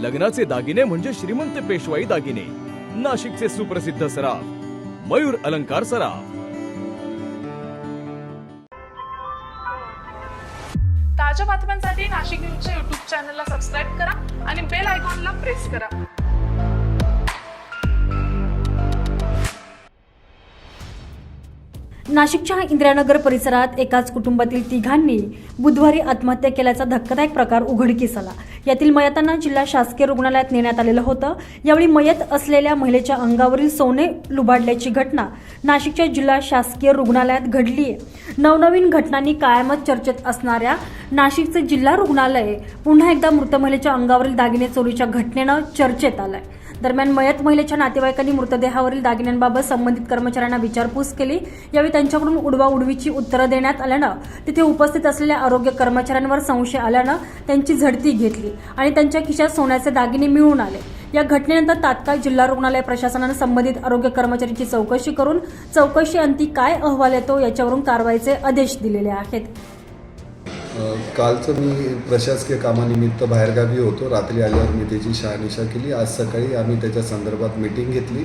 लग्नाचे दागिने म्हणजे श्रीमंत पेशवाई दागिने. नाशिकचे सुप्रसिद्ध सराफ मयूर अलंकार सराफ. ताज्या बातम्यांसाठी नाशिक न्यूजच्या युट्यूब चॅनलला सबस्क्राईब करा आणि बेल आयकॉनला प्रेस करा. नाशिकच्या इंदिरानगर परिसरात एकाच कुटुंबातील तिघांनी बुधवारी आत्महत्या केल्याचा धक्कादायक प्रकार उघडकीस आला. यातील मयतांना जिल्हा शासकीय रुग्णालयात नेण्यात आलेलं होतं. यावेळी मयत असलेल्या महिलेच्या अंगावरील सोने लुबाडल्याची घटना नाशिकच्या जिल्हा शासकीय रुग्णालयात घडली आहे. नवनवीन घटनांनी कायमच चर्चेत असणाऱ्या नाशिकचे जिल्हा रुग्णालय पुन्हा एकदा मृत महिलेच्या अंगावरील दागिने चोरीच्या घटनेनं चर्चेत आलंय. दरम्यान मयत महिलेच्या नातेवाईकांनी मृतदेहावरील दागिन्यांबाबत संबंधित कर्मचाऱ्यांना विचारपूस केली. यावेळी त्यांच्याकडून उडवाउडवीची उत्तरं देण्यात आल्यानं तिथे उपस्थित असलेल्या आरोग्य कर्मचाऱ्यांवर संशय आल्यानं त्यांची झडती घेतली आणि त्यांच्या खिशात सोन्याचे दागिने मिळून आले. या घटनेनंतर तात्काळ जिल्हा रुग्णालय प्रशासनानं संबंधित आरोग्य कर्मचाऱ्यांची चौकशी करून चौकशी अंती काय अहवाल येतो याच्यावरून कारवाईचे आदेश दिलेले आहेत. कालचं मी प्रशासकीय कामानिमित्त बाहेरगावी होतो. रात्री आल्यावर मी त्याची शहानिशा केली. आज सकाळी आम्ही त्याच्या संदर्भात मीटिंग घेतली.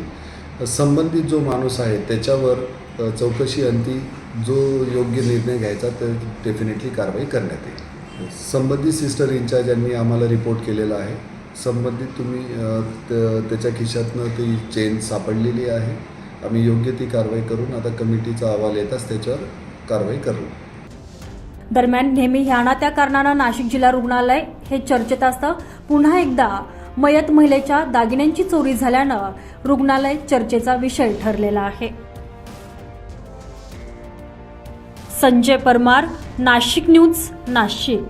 संबंधित जो माणूस आहे त्याच्यावर चौकशी अंती जो योग्य निर्णय घ्यायचा तर डेफिनेटली कारवाई करण्यात येईल. संबंधित सिस्टर इन्चार्ज यांनी आम्हाला रिपोर्ट केलेला आहे. संबंधित तुम्ही त्याच्या खिशातनं ती चेन सापडलेली आहे. आम्ही योग्य ती कारवाई करून आता कमिटीचा अहवाल येताच त्याच्यावर कारवाई करू. दरम्यान नेहमी ह्या ना त्या कारणानं नाशिक जिल्हा रुग्णालय हे चर्चेत असतं. पुन्हा एकदा मयत महिलेच्या दागिन्यांची चोरी झाल्यानं रुग्णालय चर्चेचा विषय ठरलेला आहे. संजय परमार नाशिक न्यूज नाशिक.